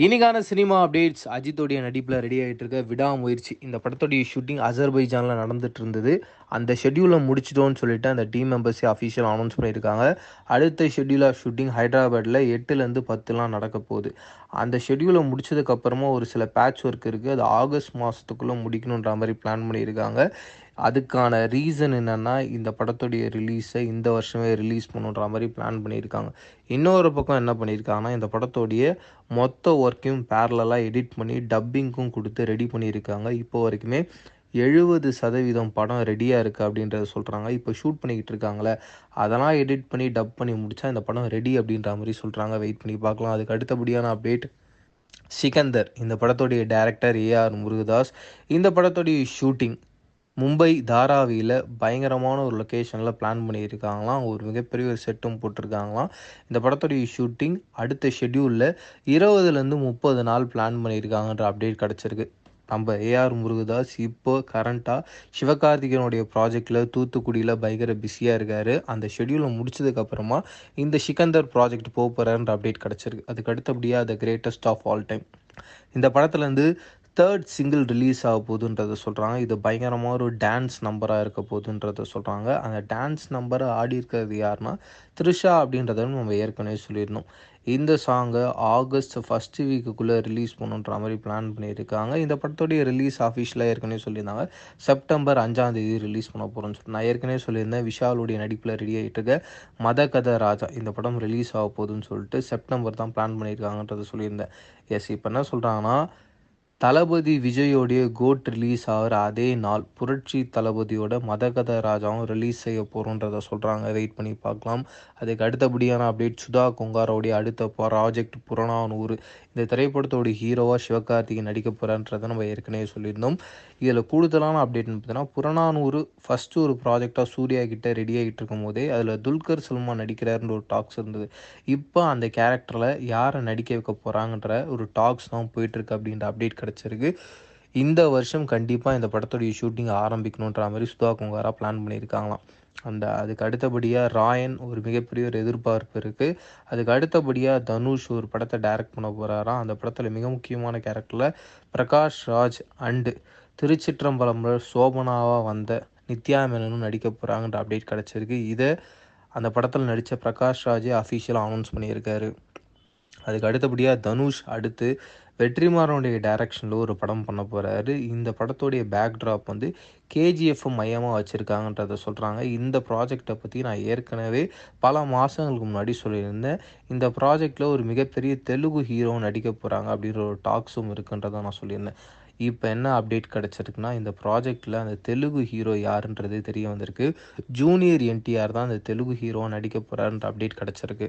இன்னைக்கான cinema updates. அஜித்தோடைய நடிப்பில் ready ஆகிட்டு இருக்க விடாமுயற்சி. இந்த படத்தோடைய ஷூட்டிங் அசர்பைஜானில் நடந்துட்டு இருந்தது. அந்த ஷெட்யூலை முடிச்சிட்டோன்னு சொல்லிட்டு அந்த டீம் மெம்பர்ஸே அஃபிஷியல் அனௌன்ஸ் பண்ணியிருக்காங்க. அடுத்த ஷெட்யூல் ஆஃப் ஷூட்டிங் ஹைதராபாத்தில் எட்டுலேருந்து பத்துலாம் நடக்க போகுது. அந்த ஷெட்யூலை முடிச்சதுக்கப்புறமா ஒரு சில பேட்ச் ஒர்க் இருக்குது அது ஆகஸ்ட் மாதத்துக்குள்ளே முடிக்கணுன்ற மாதிரி பிளான் பண்ணியிருக்காங்க. அதுக்கான ரீசன் என்னென்னா இந்த படத்துடைய ரிலீஸை இந்த வருஷமே ரிலீஸ் பண்ணுன்ற மாதிரி பிளான் பண்ணியிருக்காங்க. இன்னொரு பக்கம் என்ன பண்ணியிருக்காங்கன்னா இந்த படத்தோடைய மொத்த ஒர்க்கையும் பேரலாக எடிட் பண்ணி டப்பிங்க்கும் கொடுத்து ரெடி பண்ணியிருக்காங்க. இப்போ வரைக்குமே எழுபது சதவீதம் படம் ரெடியாக இருக்குது அப்படின்றத சொல்கிறாங்க இப்போ ஷூட் பண்ணிக்கிட்டு இருக்காங்களே அதெல்லாம் எடிட் பண்ணி டப் பண்ணி முடித்தா இந்த படம் ரெடி அப்படின்ற மாதிரி சொல்கிறாங்க வெயிட் பண்ணி பார்க்கலாம். அதுக்கு அடுத்தபடியான அப்டேட் சிகந்தர் இந்த படத்துடைய டேரக்டர் ஏஆர் முருகதாஸ். இந்த படத்துடைய ஷூட்டிங் மும்பை தாராவியில் பயங்கரமான ஒரு லொக்கேஷனில் பிளான் பண்ணியிருக்காங்களாம். ஒரு மிகப்பெரிய ஒரு செட்டும் போட்டிருக்காங்களாம். இந்த படத்துடைய ஷூட்டிங் அடுத்த ஷெட்யூலில் இருபதுலேருந்து முப்பது நாள் பிளான் பண்ணியிருக்காங்கன்ற அப்டேட் கிடச்சிருக்கு. நம்ம ஏஆர் முருகதாஸ் இப்போ கரண்ட்டாக சிவகார்த்திகேயனுடைய ப்ராஜெக்டில் தூத்துக்குடியில் பயங்கர பிஸியாக இருக்கார். அந்த ஷெட்யூலை முடிச்சதுக்கப்புறமா இந்த சிக்கந்தர் ப்ராஜெக்ட் போக அப்டேட் கிடச்சிருக்கு. அதுக்கு அடுத்தபடியாக the greatest of all time இந்த படத்துலேருந்து தேர்ட் சிங்கிள் ரிலீஸ் ஆக போகுதுன்றத சொல்கிறாங்க இது பயங்கரமாக ஒரு டான்ஸ் நம்பராக இருக்க போகுதுன்றத சொல்கிறாங்க அந்த டான்ஸ் நம்பரை ஆடி இருக்கிறது யாருன்னா த்ரிஷா அப்படின்றத நம்ம ஏற்கனவே சொல்லியிருந்தோம். இந்த சாங்கை ஆகஸ்ட் ஃபஸ்ட்டு வீக்குக்குள்ளே ரிலீஸ் பண்ணுன்ற மாதிரி பிளான் பண்ணியிருக்காங்க. இந்த படத்தோடைய ரிலீஸ் ஆஃபீஷியலாக ஏற்கனவே சொல்லியிருந்தாங்க. செப்டம்பர் அஞ்சாம் தேதி ரிலீஸ் பண்ண போகிறோம்னு சொல்லி நான் ஏற்கனவே சொல்லியிருந்தேன். விஷாலுடைய நடிப்பில் ரெடி ஆகிட்டு இருக்க மத கதை ராஜா இந்த படம் ரிலீஸ் ஆக போகுதுன்னு சொல்லிட்டு செப்டம்பர் தான் பிளான் பண்ணியிருக்காங்கன்றதை சொல்லியிருந்தேன். எஸ் இப்போ என்ன சொல்கிறாங்கன்னா தளபதி விஜயோடைய கோட் ரிலீஸ் ஆகிற அதே நாள் புரட்சி தளபதியோட மதகத ராஜாவும் ரிலீஸ் செய்ய போகிறோன்றத சொல்கிறாங்க வெயிட் பண்ணி பார்க்கலாம். அதுக்கு அடுத்தபடியான அப்டேட் சுதா கொங்காரோடைய அடுத்த ப்ராஜெக்ட் புறநானூறு. இந்த திரைப்படத்தோட ஹீரோவாக சிவகார்த்திகேயன் நடிக்க போகிறான்றதை நம்ம ஏற்கனவே சொல்லியிருந்தோம். இதில் கூடுதலான அப்டேட்னு பார்த்தீங்கன்னா புறநானூறு ஃபஸ்ட்டு ஒரு ப்ராஜெக்டாக சூர்யா கிட்ட ரெடி ஆகிட்டு இருக்கும் போதே அதில் துல்கர் சல்மான் நடிக்கிறாருன்ற ஒரு டாக்ஸ் இருந்தது. இப்போ அந்த கேரக்டரில் யாரை நடிக்க வைக்க போகிறாங்கன்ற ஒரு டாக்ஸ் தான் போயிட்டுருக்கு அப்படின்ற அப்டேட் கிடச்சிருக்கு. இந்த வருஷம் கண்டிப்பாக இந்த படத்துடைய ஷூட்டிங் ஆரம்பிக்கணுன்ற மாதிரி சுதா குங்காரா பிளான் பண்ணியிருக்காங்களாம். அந்த அதுக்கு அடுத்தபடியாக ராயன் ஒரு மிகப்பெரிய ஒரு எதிர்பார்ப்பு இருக்குது அதுக்கு அடுத்தபடியாக தனுஷ் ஒரு படத்தை டைரக்ட் பண்ண போகிறாராம் அந்த படத்தில் மிக முக்கியமான கேரக்டரில் பிரகாஷ் ராஜ் அண்டு திருச்சிற்றம்பலம்ல சோபனாவாக வந்த நித்யா மேனனும் நடிக்க போகிறாங்கன்ற அப்டேட் கிடச்சிருக்கு. இதை அந்த படத்தில் நடித்த பிரகாஷ் ராஜே அஃபீஷியலாக அனௌன்ஸ் பண்ணியிருக்காரு. அதுக்கு அடுத்தபடியாக தனுஷ் அடுத்து வெற்றிமாறனுடைய டைரக்ஷனில் ஒரு படம் பண்ண போகிறாரு இந்த படத்தோடைய பேக்ட்ராப் வந்து கேஜிஎஃப் மையமாக வச்சுருக்காங்கன்றத சொல்கிறாங்க இந்த ப்ராஜெக்டை பற்றி நான் ஏற்கனவே பல மாதங்களுக்கு முன்னாடி சொல்லியிருந்தேன். இந்த ப்ராஜெக்டில் ஒரு மிகப்பெரிய தெலுங்கு ஹீரோ நடிக்க போகிறாங்க அப்படின்ற ஒரு டாக்ஸும் இருக்குன்றதை நான் சொல்லியிருந்தேன். இப்போ என்ன அப்டேட் கிடச்சிருக்குன்னா இந்த ப்ராஜெக்டில் அந்த தெலுங்கு ஹீரோ யாருன்றது தெரிய வந்திருக்கு. ஜூனியர் என்டிஆர் தான் அந்த தெலுங்கு ஹீரோ நடிக்க போகிறாருன்ற அப்டேட் கிடச்சிருக்கு.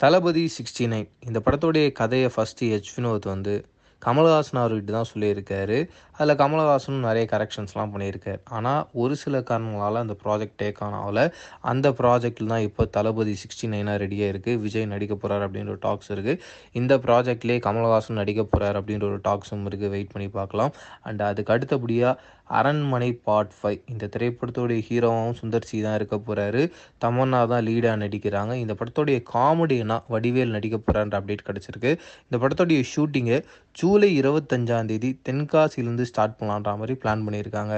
தளபதி சிக்ஸ்டி நைன் இந்த படத்தோடைய கதையை ஃபஸ்ட்டு எச் வினோத் வந்து கமல்ஹாசன் அவர்கிட்ட தான் சொல்லியிருக்காரு. அதில் கமல்ஹாசனும் நிறைய கரெக்ஷன்ஸ்லாம் பண்ணியிருக்காரு. ஆனால் ஒரு சில காரணங்களால் அந்த ப்ராஜெக்ட் டேக் ஆன் ஆகல அந்த ப்ராஜெக்டில் தான் இப்போ தளபதி சிக்ஸ்டி நைனாக ரெடியாக இருக்குது விஜய் நடிக்க போகிறார் அப்படின்ற ஒரு டாக்ஸ் இருக்குது இந்த ப்ராஜெக்ட்லேயே கமல்ஹாசன் நடிக்க போகிறார் அப்படின்ற ஒரு டாக்ஸும் இருக்குது வெயிட் பண்ணி பார்க்கலாம். அண்ட் அதுக்கு அடுத்தபடியாக அரண்மனை பார்ட் ஃபைவ் இந்த திரைப்படத்தோடைய ஹீரோவாகவும் சுந்தர் சி தான் இருக்க போகிறாரு தமன்னா தான் லீடாக நடிக்கிறாங்க. இந்த படத்தோடைய காமெடினா வடிவேல் நடிக்க போகிறான்ற அப்டேட் கிடச்சிருக்கு. இந்த படத்தோடைய ஷூட்டிங்கை ஜூலை இருபத்தஞ்சாந்தேதி தென்காசியிலேருந்து ஸ்டார்ட் பண்ணலான்ற மாதிரி பிளான் பண்ணியிருக்காங்க.